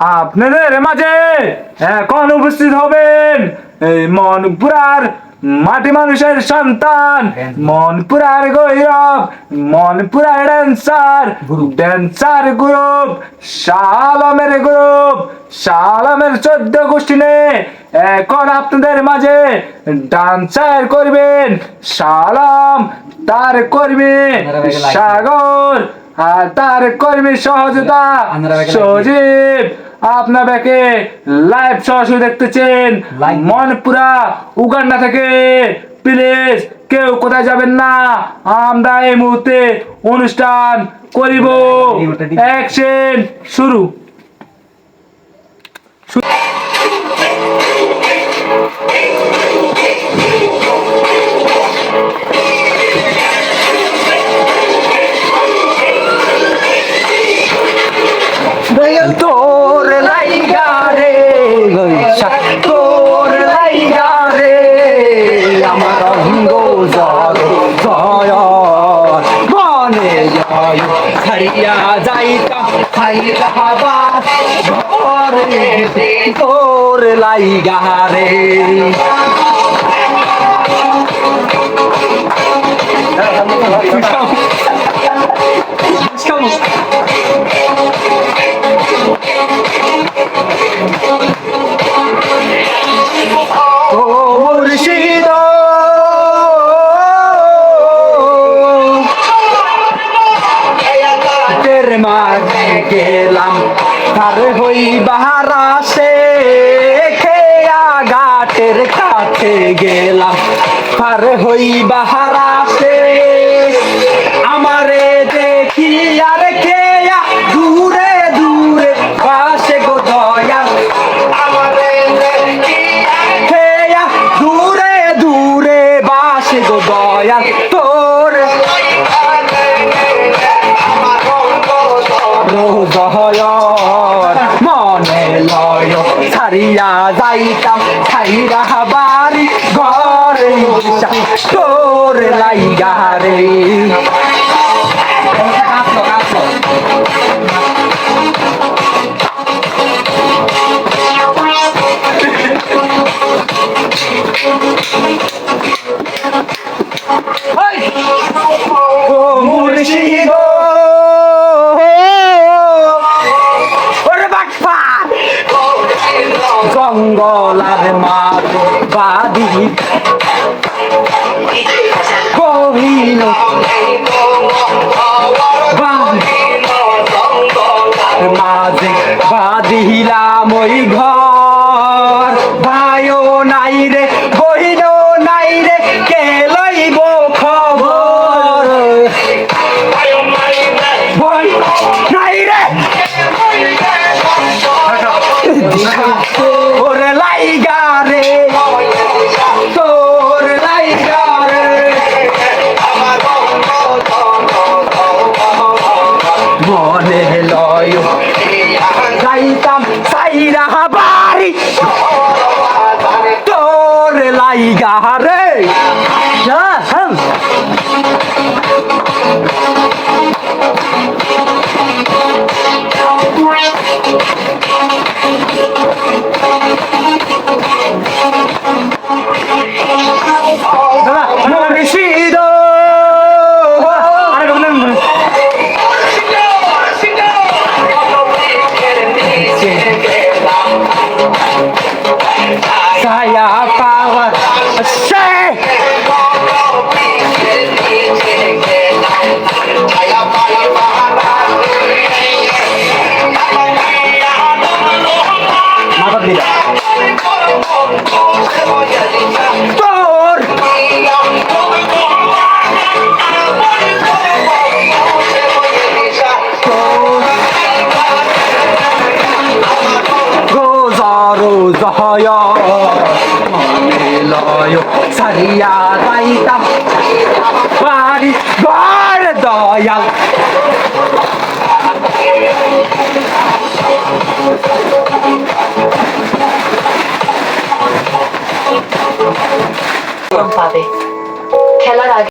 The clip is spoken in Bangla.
আপনাদের মাঝে এখন উপস্থিত হবেন এই মনপুরার মাটি মানুষের সন্তান মনপুরার গৈরব মনপুরার ড্যান্সার ড্যান্সার গ্রুপ শালমের গ্রুপ শালমের চোদ্দ গোষ্ঠী এখন আপনাদের মাঝে ডান্সার করবেন শালম তার কর্মী সাগর আর তার কর্মী সহযোগিতা সজীব। আপনাদেরকে লাইভ সরাসরি দেখতেছেন মনপুরা উগান্ডা থেকে। প্লিজ কেউ কোথায় যাবেন না? আমরা এই মুহূর্তে অনুষ্ঠান করিব। অ্যাকশন শুরু। গৈশা তোর লাইগা রে আমার অঙ্গ জল জয় মনে জয়। হারিয়া যাইতা হাইরা ঘরে তোর লাইগা রে। Come গেলাম। তার হই বাহারা সে খেয়া গাটের কাছে গেলাম। তার হই বাহারা রোজহয়র মনে লয় ছাড়িয়া যাইতাম ছাইরা বাড়ি ঘরে তোর লাইগা রে। ও মুর্শিদ ওরে কহিল মাঝে বাদিলাম ওই ঘর ভাইও নাই রে বহিনও নাই রে কে লইব খবর নাই রে তোর লাইগা রে লাইগা জহয় মনে লয় সারিয়া যাইতাম বাড়ি ঘর দয়াল।